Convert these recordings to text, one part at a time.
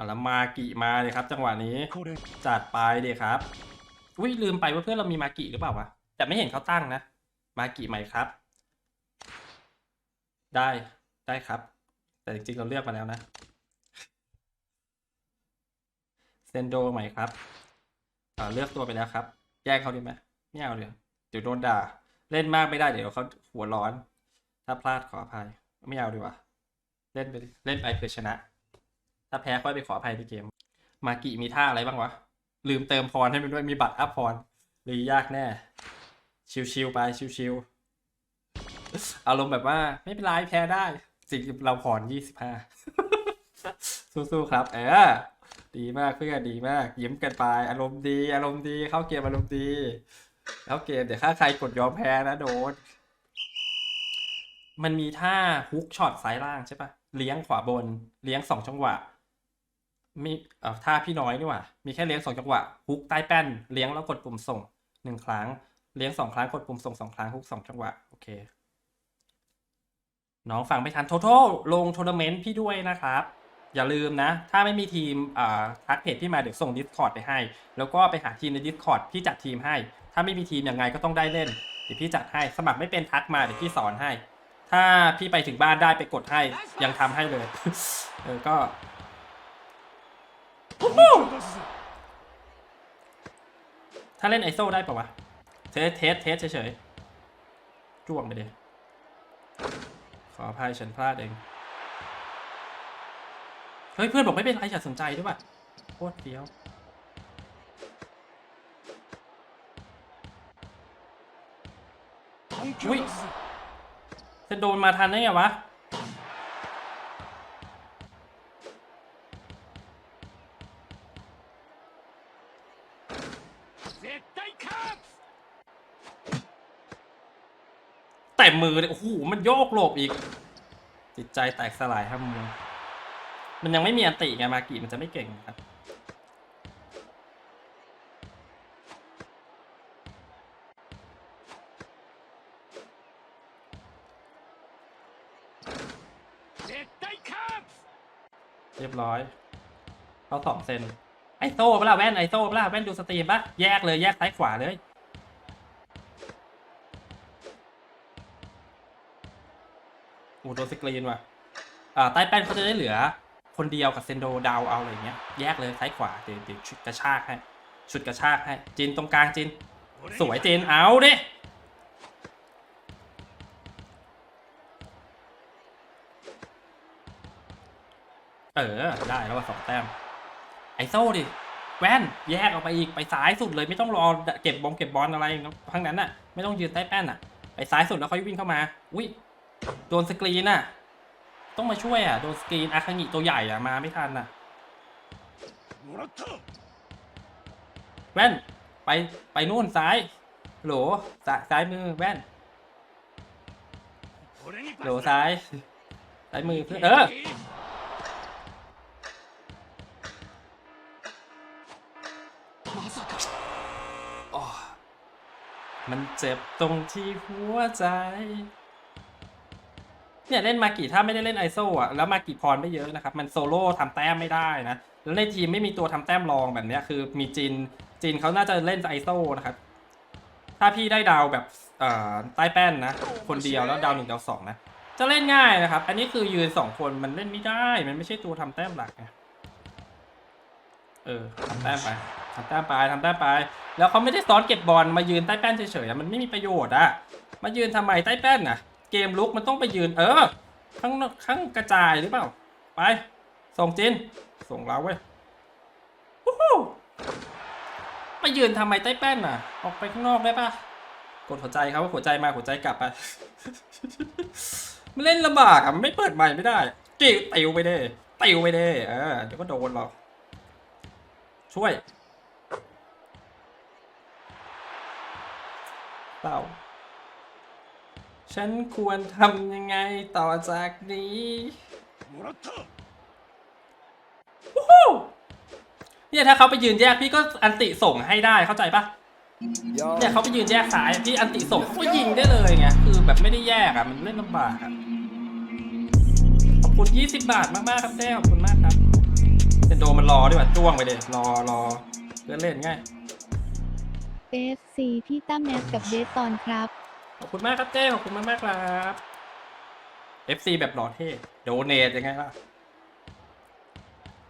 อะแล้วมากิมาเลยครับ จังหวะนี้これจัดไปเดียครับอุ้ยลืมไปว่าเพื่อนเรามีมากิหรือเปล่าวะแต่ไม่เห็นเขาตั้งนะ มากิใหม่ครับ ได้ได้ครับ แต่จริงๆเราเลือกมาแล้วนะเซนโดใหม่ครับอ่าเลือกตัวไปแล้วครับ แยกเขาดีไหมไม่เอาเลยเดี๋ยวโดนด่า เล่นมากไม่ได้เดี๋ยวเขาหัวร้อน ถ้าพลาดขออภัย ไม่เอาดีกว่า เล่นไปดิเล่นไปเพื่อชนะ ถ้าแพ้ค่อยไปขออภัยในเกม มากิมีท่าอะไรบ้างวะ ลืมเติมพรให้มันด้วยมีบัตรอัพพรเลยยากแน่ ชิวๆไปชิวๆอารมณ์แบบว่าไม่เป็นไรแพ้ได้จริเราพรยี่สิบห้าสู้ๆครับ เออดีมากเพื่อนดีมาก ยิ้มกันไป อารมณ์ดี อารมณ์ดีเข้าเกมอารมณ์ดีเข้าเกมเดี๋ยวถ้าใครกดยอมแพ้นะโดนมันมีท่าฮุกช็อตซ้ายล่างใช่ปะเลี้ยงขวาบน เลี้ยงสองจังหวะ มีเอ่อท่าพี่น้อยนี่ว่า มีแค่เลี้ยงสองจังหวะฮุกใต้แป้น เลี้ยงแล้วกดปุ่มส่งหนึ่งครั้ง เลี้ยงสองครั้งกดปุ่มส่งสองครั้งฮุกสองจังหวะ โอเค น้องฟังไม่ทัน โทโทลงทัวร์นาเมนต์พี่ด้วยนะครับ อย่าลืมนะ ถ้าไม่มีทีมอ่าทักเพจพี่มาเดี๋ยวส่ง Discord ไปให้ แล้วก็ไปหาทีมใน Discord พี่จัดทีมให้ ถ้าไม่มีทีมยังไงก็ต้องได้เล่น เดี๋ยวพี่จัดให้ สมัครไม่เป็นทักมาเดี๋ยวพี่สอนให้ ถ้าพี่ไปถึงบ้านได้ไปกดให้ ยังทำให้เลย เออ ก็ ถ้าเล่นไอโซได้ปะวะ เทส เทส เทสเฉยๆจ้วงไปเลย ขออภัยฉันพลาดเอง เฮ้ย เพื่อนบอกไม่เป็นไรฉันสนใจด้วยปะโคตรเดียวอุ้ยจะโดนมาทันได้ไงวะ มือเลยโอ้โหมันโยกหลบอีก จิตใจแตกสลายครับมึงมันยังไม่มีอันติไงมากิมันจะไม่เก่งครับเรียบร้อยเขาสองเซนไอโซ่เปล่าแว่นไอโซ่เปล่าแว่นดูสตรีมปะแยกเลยแยกซ้ายขวาเลย โอ้โดนสกรีนว่ะอ่าใต้แป้นเขาจะได้เหลือ คนเดียวกับเซนโดดาวเอาอะไรเงี้ย แยกเลยซ้ายขวา เดี๋ยวเดี๋ยวชุดกระชากให้ ชุดกระชากให้ จินตรงกลางจิน สวยจิน เอาดิเออ ได้แล้วว่าสองแต้ม ไอโซ่ดิ แว่นแยกออกไปอีก ไปซ้ายสุดเลยไม่ต้องรอเก็บบอลเก็บบอลอะไรทั้งนั้นน่ะ ไม่ต้องยืนใต้แป้นน่ะ ไปซ้ายสุดแล้วค่อยวิ่งเข้ามา อุ้ย โดนสกรีนอะ ต้องมาช่วยอะ โดนสกรีนอาคังิตัวใหญ่อะมาไม่ทันอะ แว่น ไป ไปนู่นซ้าย โหลซซ้ายมือแว่น โหลซ้าย ซ้ายมือเพื่อเออมันเจ็บตรงที่หัวใจ เนี่ยเล่นมากี่ถ้าไม่ได้เล่นไอโซอะแล้วมากี่พรไม่เยอะนะครับ มันโซโล่ทำแต้มไม่ได้นะ แล้วในทีมไม่มีตัวทำแต้มรองแบบเนี้ยคือมีจินจินเขาน่าจะเล่นไอโซนะครับ ถ้าพี่ได้ดาวแบบใต้แป้นนะ คนเดียวแล้วดาวหนึ่งดาวสองนะ จะเล่นง่ายนะครับ อันนี้คือยืนสองคนมันเล่นไม่ได้ มันไม่ใช่ตัวทำแต้มหลักไงเออทำแต้มไปทำแต้มไปทำแต้มไป แล้วเขาไม่ได้ซ้อนเก็บบอลมายืนใต้แป้นเฉยๆมันไม่มีประโยชน์อะมายืนทำไมใต้แป้นน่ะ เกมลุกมันต้องไปยืน เออข้างข้างกระจายหรือเปล่า ไป ส่งจิน ส่งเราเว้ยวู้ฮู้มายืนทำไมใต้แป้นน่ะ ออกไปข้างนอกได้ปะกดหัวใจครับว่าหัวใจมาหัวใจกลับไปมันเล่นลำบากอะไม่เปิดใหม่ไม่ได้ติวติวไปเด้ติวไปเด้เออเดี๋ยวก็โดนเราช่วยเปล่า ฉันควรทำยังไงต่อจากนี้วู้ฮู้เนี่ยถ้าเขาไปยืนแยกพี่ก็อันติส่งให้ได้เข้าใจปะเนี่ยเขาไปยืนแยกสายพี่อันติส่งเขาก็ยิงได้เลยไงคือแบบไม่ได้แยกอะมันเล่นลำบากอะขอบคุณ 20 บาทมากๆครับแจ้ขอบคุณมากครับเซนโดมันรอดีกว่าจ้วงไปเลยรอรอเพื่อเล่นง่ายเฟซ FC พี่ตั้มแนสกับเดทตอนครับ ขอบคุณมากครับเจ้ขอบคุณมากมากครับ FC แบบหล่อเท่โดเนทยังไงล่ะ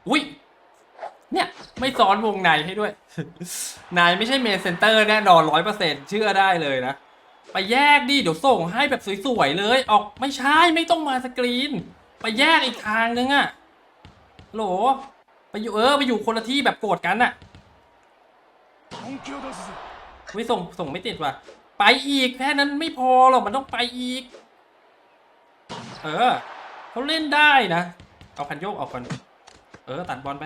อุ้ย เนี่ย ไม่ซ้อนวงในให้ด้วย นายไม่ใช่เมนเซนเตอร์แน่นอนร้อยเปอร์เซ็นต์เชื่อได้เลยนะ ไปแยกดิ เดี๋ยวส่งให้แบบสวยๆเลย ออกไม่ใช่ไม่ต้องมาสกรีน ไปแยกอีกทางนึงอะโหล ไปอยู่เออ ไปอยู่คนละที่แบบโกรธกันอะไม่ส่งส่งไม่ติดว่ะ ไปอีกแค่นั้นไม่พอหรอกมันต้องไปอีก เออเขาเล่นได้นะ เอาคันโยกออกก่อน เออ ตัดบอลไป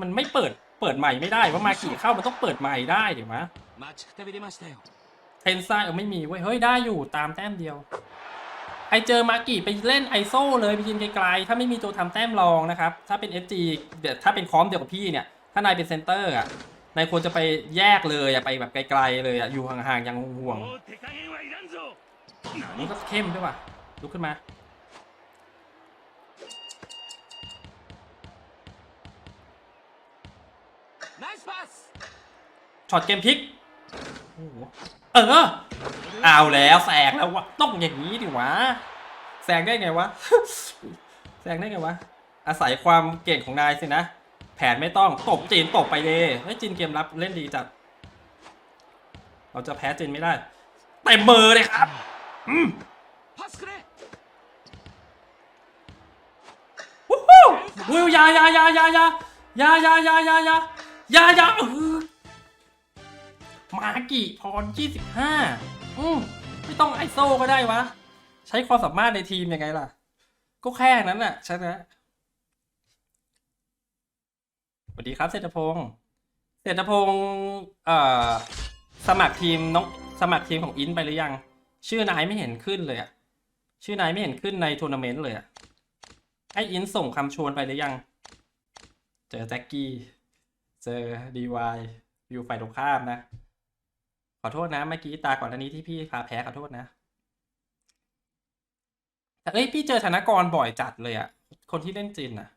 มันไม่เปิดเปิดใหม่ไม่ได้ว่ามากี่เข้ามันต้องเปิดใหม่ได้เดี๋ยวมะเทนไซเออไม่มีเว้ยเฮ้ยได้อยู่ตามแต้มเดียวไอเจอมากี่ไปเล่นไอโซเลยไปยิงไกลๆถ้าไม่มีตัวทำแต้มรองนะครับ ถ้าเป็น SG เดี๋ยวถ้าเป็นคอมเดียวกับพี่เนี่ย ถ้านายเป็นเซนเตอร์อะ นายควรจะไปแยกเลยอะไปแบบไกลๆเลยอะอยู่ห่างๆอย่างห่วงนี่ก็เข้มด้วยว่ะลุกขึ้นมาช็อตเกมพลิกเออเอาแล้วแสกแล้ววะต้องอย่างนี้ดิวะแสกได้ไงวะแสกได้ไงวะอาศัยความเก่งของนายสินะ แผนไม่ต้องตบจีนตบไปเลยเฮ้ยจีนเกมรับเล่นดีจัด เราจะแพ้จีนไม่ได้เต็มเบอร์เลยครับอืมวู้ฮู้วิวยายายายายายายายายายายายาเออมากี่พรยี่สิบห้าอืมไม่ต้องไอโซก็ได้วะ ใช้ความสามารถในทีมยังไงล่ะ ก็แค่นั้นแหละใช่ไหม สวัสดีครับเศรษฐพงศ์เศรษฐพงศ์เอ่อสมัครทีมน้องสมัครทีมของอินไปหรือยัง ชื่อนายไม่เห็นขึ้นเลยอะชื่อนายไม่เห็นขึ้นในทัวร์นาเมนต์เลยอะให้อินส่งคำชวนไปหรือยัง เจอแจ็คกี้ เจอดีวายอยู่ฝ่ายตรงข้ามนะ ขอโทษนะเมื่อกี้ตาก่อนอันนี้ที่พี่พาแพ้ขอโทษนะแต่เอ้ยพี่เจอธนกรบ่อยจัดเลยอะคนที่เล่นจีนน่ะ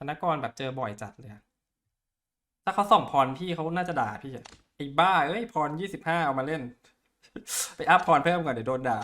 ธนกรแบบเจอบ่อยจัดเลยถ้าเขาส่งพรพี่เขาน่าจะด่าพี่ไอ้บ้าเอ้ยพรยี่สิบห้าเอามาเล่น ไปอัพพรเพิ่มก่อนเดี๋ยวโดนด่า